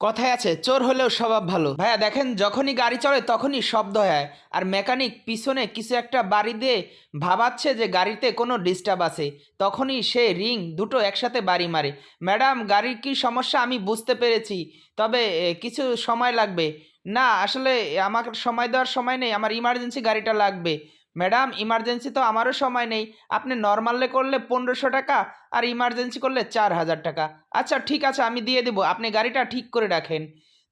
কথায় আছে, চোর হলেও স্বভাব ভালো। ভাইয়া, দেখেন, যখনই গাড়ি চলে তখনই শব্দ হয়। আর মেকানিক পিছনে কিছু একটা বাড়ি দিয়ে ভাবাচ্ছে যে গাড়িতে কোনো ডিস্টার্ব আছে। তখনই সে রিং দুটো একসাথে বাড়ি মারে। ম্যাডাম, গাড়ির কি সমস্যা? আমি বুঝতে পেরেছি। তবে কিছু সময় লাগবে। না, আসলে আমার সময় দেওয়ার সময় নেই। আমার ইমার্জেন্সি গাড়িটা লাগবে। ম্যাডাম ইমার্জেন্সি তো আমারও সময় নেই। আপনি নর্মালে করলে পনেরোশো টাকা আর ইমার্জেন্সি করলে চার হাজার টাকা। আচ্ছা ঠিক আছে, আমি দিয়ে দেবো। আপনি গাড়িটা ঠিক করে রাখেন।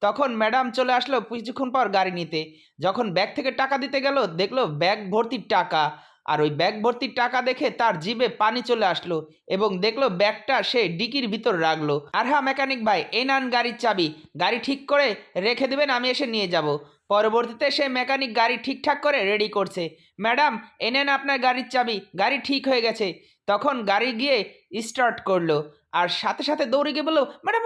তখন ম্যাডাম চলে আসলো কিছুক্ষণ পর গাড়ি নিতে। যখন ব্যাগ থেকে টাকা দিতে গেল, দেখল ব্যাগ ভর্তি টাকা। আর ওই ব্যাগ ভর্তি টাকা দেখে তার জিভে পানি চলে আসলো এবং দেখল ব্যাগটা সে ডিকির ভিতর রাখল। আর হ্যাঁ মেকানিক ভাই, এই নান গাড়ির চাবি। গাড়ি ঠিক করে রেখে দেবেন, আমি এসে নিয়ে যাব। পরবর্তীতে সে মেকানিক গাড়ি ঠিকঠাক করে রেডি করছে। ম্যাডাম এনেন আপনার গাড়ির চাবি, গাড়ি ঠিক হয়ে গেছে। তখন গাড়ি গিয়ে স্টার্ট করল। আর সাথে সাথে দৌড়ে গিয়ে বলল ম্যাডাম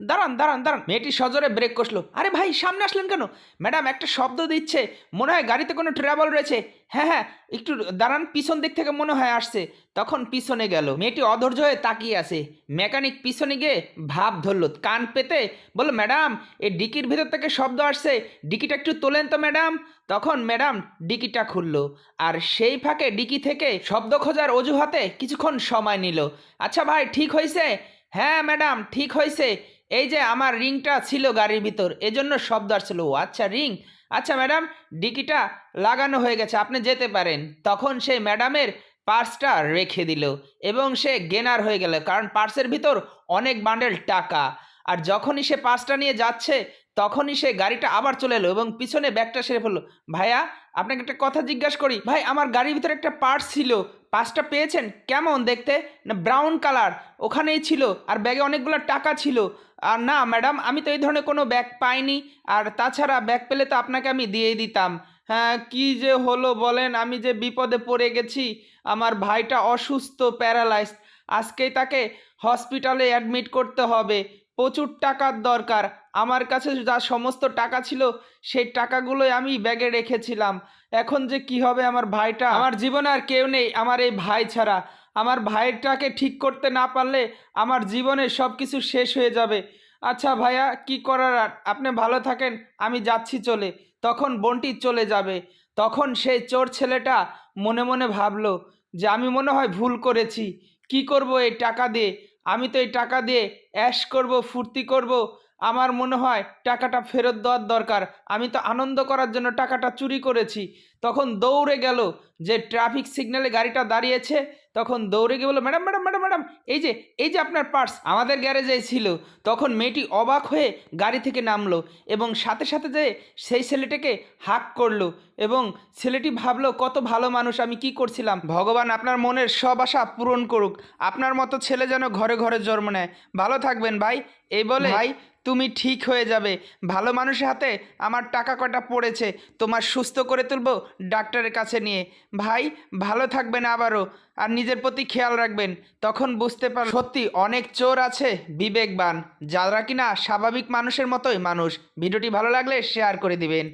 দাঁড়ান দাঁড়ান দাঁড়ান। মেয়েটি সজোরে ব্রেক কষলো। আরে ভাই, সামনে আসলেন কেন? ম্যাডাম, একটা শব্দ দিচ্ছে। মনে হয় গাড়িতে কোনো ট্রাভেল রয়েছে। হ্যাঁ হ্যাঁ একটু দাঁড়ান, পিছন দিক থেকে মনে হয় আসছে। তখন পিছনে গেল। মেয়েটি অধৈর্য হয়ে তাকিয়ে আছে। মেকানিক পিছনে গিয়ে ভাব ধরলো। কান পেতে বলল, ম্যাডাম, এই ডিকির ভেতর থেকে শব্দ আসছে। ডিকিটা একটু তোলেন তো, ম্যাডাম। তখন ম্যাডাম ডিকিটা খুললো। আর সেই ফাঁকে ডিকি থেকে শব্দ খোঁজার অজুহাতে কিছুক্ষণ সময় নিল। আচ্ছা ভাই, ঠিক হয়েছে হ্যাঁ ম্যাডাম, ঠিক হয়েছে এই যে আমার রিংটা ছিল গাড়ির ভিতর, এজন্য শব্দ আসছিল। ও আচ্ছা রিং। আচ্ছা ম্যাডাম, ডিকিটা লাগানো হয়ে গেছে, আপনি যেতে পারেন। তখন সেই ম্যাডামের পার্সটা রেখে দিল এবং সে গেনার হয়ে গেল, কারণ পার্সের ভিতর অনেক বান্ডেল টাকা। আর যখনই সে পার্সটা নিয়ে যাচ্ছে তখনই সে গাড়িটা আবার চলে এলো এবং পিছনে ব্যাগটা সেরে ফেলল। ভাইয়া, আপনাকে একটা কথা জিজ্ঞাসা করি। ভাই, আমার গাড়ির ভিতরে একটা পার্স ছিল। পার্সটা পেয়েছেন? কেমন দেখতে? না ব্রাউন কালার ওখানেই ছিল। আর ব্যাগে অনেকগুলো টাকা ছিল। আর না ম্যাডাম আমি তো এই ধরনের কোনো ব্যাগ পাইনি। আর তাছাড়া ব্যাগ পেলে তো আপনাকে আমি দিয়েই দিতাম। হ্যাঁ কী যে হলো বলেন? আমি যে বিপদে পড়ে গেছি। আমার ভাইটা অসুস্থ প্যারালাইজ আজকেই তাকে হসপিটালে অ্যাডমিট করতে হবে। প্রচুর টাকার দরকার। আমার কাছে যা সমস্ত টাকা ছিল, সেই টাকাগুলোই আমি ব্যাগে রেখেছিলাম। এখন যে কি হবে আমার ভাইটা? আমার জীবনে আর কেউ নেই আমার এই ভাই ছাড়া। আমার ভাইটাকে ঠিক করতে না পারলে আমার জীবনে সব কিছু শেষ হয়ে যাবে। আচ্ছা ভাইয়া, কি করার আপনি ভালো থাকেন, আমি যাচ্ছি চলে। তখন বোনটি চলে যাবে। তখন সেই চোর ছেলেটা মনে মনে ভাবলো যে আমি মনে হয় ভুল করেছি। কি করব এই টাকা দিয়ে? আমি তো এই টাকা দিয়ে অ্যাশ করব, ফুর্তি করব। আমার মনে হয় টাকাটা ফেরত দেওয়ার দরকার। আমি তো আনন্দ করার জন্য টাকাটা চুরি করেছি। তখন দৌড়ে গেল যে ট্রাফিক সিগনালে গাড়িটা দাঁড়িয়েছে। তখন দৌড়ে গিয়ে বলল ম্যাডাম ম্যাডাম ম্যাডাম ম্যাডাম এই যে এই যে আপনার পার্স আমাদের গ্যারেজে ছিল। তখন মেয়েটি অবাক হয়ে গাড়ি থেকে নামলো এবং সাথে সাথে যে সেই ছেলেটাকে হাক করল এবং ছেলেটি ভাবলো কত ভালো মানুষ আমি কি করছিলাম? ভগবান আপনার মনের সব আশা পূরণ করুক। আপনার মতো ছেলে যেন ঘরে ঘরে জন্ম নেয়। ভালো থাকবেন ভাই। এই বলে ভাই। তুমি ঠিক হয়ে যাবে। ভালো মানুষের হাতে আমার টাকা কটা পড়েছে তোমার সুস্থ করে তুলবো ডাক্তারের কাছে নিয়ে। ভাই ভালো থাকবেন আবারও। আর নিজের প্রতি খেয়াল রাখবেন, তখন বুঝতে পার সত্যি অনেক চোর আছে, বিবেকবান। যারা কিনা স্বাভাবিক মানুষের মতোই মানুষ। ভিডিওটি ভালো লাগলে শেয়ার করে দিবেন।